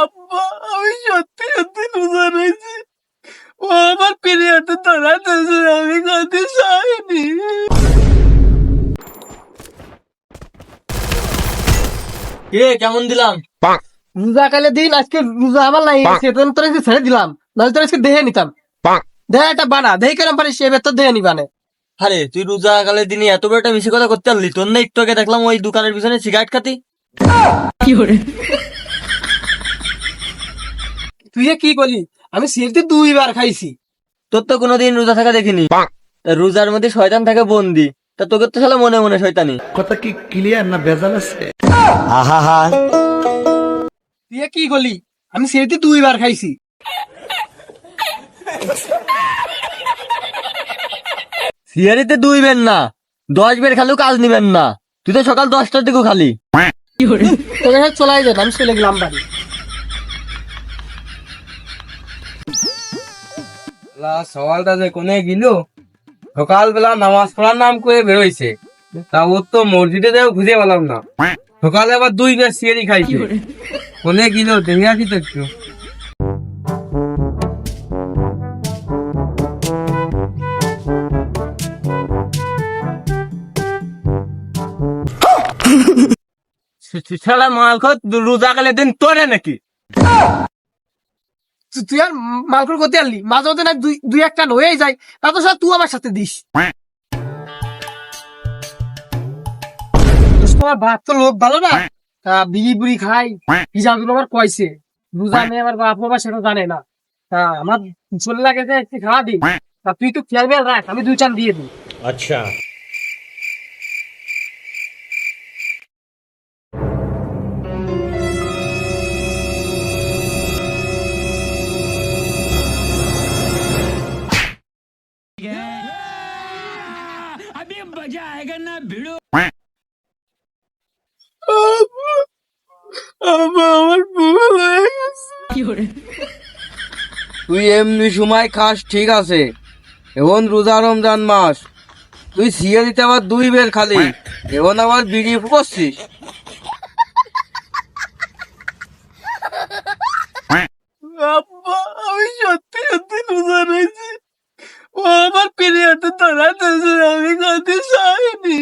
আব্বা আমি সত্যি সত্যি রোজা রয়েছি ও আমার পিরিয়ডে আমি খাতে চাইনি কে কেমন দিলাম? রোজা কালে দিন আজকে রোজা আমার নাই সেতন তোর ছেড়ে দিলাম নাহলে তোর আজকে দেহে নিতাম। দেহে একটা বানা দেহে কেরম পারিস সে বেতন দেহে নিবানে। আরে তুই রোজা কালের দিনে এত বড় একটা মিশে কথা করতে পারলি? তোর না একটু আগে দেখলাম ওই দোকানের পিছনে সিগারেট খাতি। কি করে? তুই যে কি করলি? আমি সিগারেট দুইবার খাইছি। তোর তো কোনোদিন রোজা থাকা দেখিনি। তা রোজার মধ্যে শয়তান থাকে বন্দি। তা তোকে তো শালা মনে মনে শয়তানি। কথা কি ক্লিয়ার না ভেজাল আছে? তুই যে কি করলি? আমি সিগারেট দুইবার খাইছি। সিগারেটে দুই বের না দশ বের খালেও কাজ নিবেন না। তুই তো সকাল দশটার দিকেও খালি। সাথে চলাই যেত আমি চলে গেলাম বাড়ি। সকালটা যে কোনে গেল? সকালবেলা নামাজ পড়ার নাম করে বেরোইছে। তা ওর তো মসজিদে যাও খুঁজে পেলাম না। সকালে আবার দুই বেশ সিয়ারি খাইছে। কোনে গেল দেখে আসি তো একটু। শালা মাল খত রোজা কালের দিন তোরে নাকি? তুই আর মালকুল করতে আনলি? মাঝে মধ্যে না দুই দুই একটা হয়েই যায় তা তো তুই আমার সাথে দিস। দোস্ত, আমার বাপ তো লোক ভালো না? তা বিড়ি বুড়ি খাই হিসাবগুলো আমার কইছে। রোজা নেই আমার বাপ বাবা সেটা জানে না। তা আমার চলে লাগে যে একটু খাওয়া দিই তা তুই তো খেয়াল রাখ আমি দুই চান দিয়ে দিই আচ্ছা। তুই এমনি সময় খাস ঠিক আছে? এখন রোজা রমজান মাস। তুই সিয়ে দিতে আবার দুই বের খালি। এখন আবার বিড়ি করছিস। আমি সত্যি সত্যি আমার পিরিয়ডে ধরাতেছে আমি খাতে চাইনি।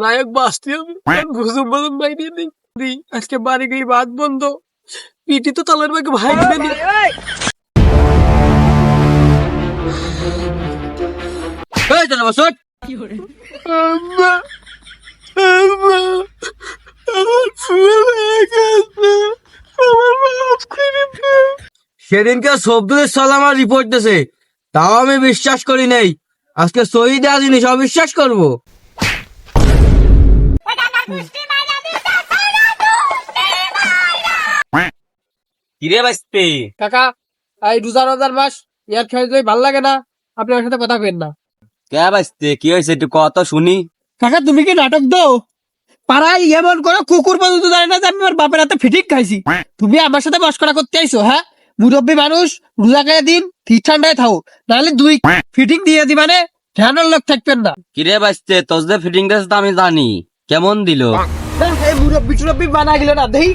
নায়ক বাঁচতে হবে ঘুষুম বসুম বাইরে নেই। আজকে বাড়ি গিয়ে বাদ বন্ধ। পিটি তো তালের বাইকে ভাই দিবে এই চলে বসো আব্বা আব্বা আমার ভুল হয়ে গেছে আমার মাফ করে দে সেদিনকে সবদুলের সাল আমার রিপোর্ট দিয়েছে। তাও আমি বিশ্বাস করি নাই। আজকে শহীদ জিনিস অবিশ্বাস করব। কিরে বাঁচতে কাকা এই রোজা রোজার মাস ইয়ার খেয়ে ভালো লাগে না আপনি আমার সাথে কথা কেন না। কে বাঁচতে কি হয়েছে? একটু কত শুনি। কাকা তুমি কি নাটক দাও পাড়ায় এমন করো কুকুর পর্যন্ত জানে না যে আমি আমার বাপের হাতে ফিটিং খাইছি। তুমি আমার সাথে মস্করা করতে আইছো হ্যাঁ? মুরব্বী মানুষ রোজা খেয়ে দিন ঠিক ঠান্ডায় থাও নাহলে দুই ফিটিং দিয়ে দিবানে ধ্যানের লোক থাকবেন না। কিরে বাঁচতে তোর যে ফিটিং আমি জানি। কেমন দিল? এই মুরব্বী টুরব্বী বানা গেল না দেখি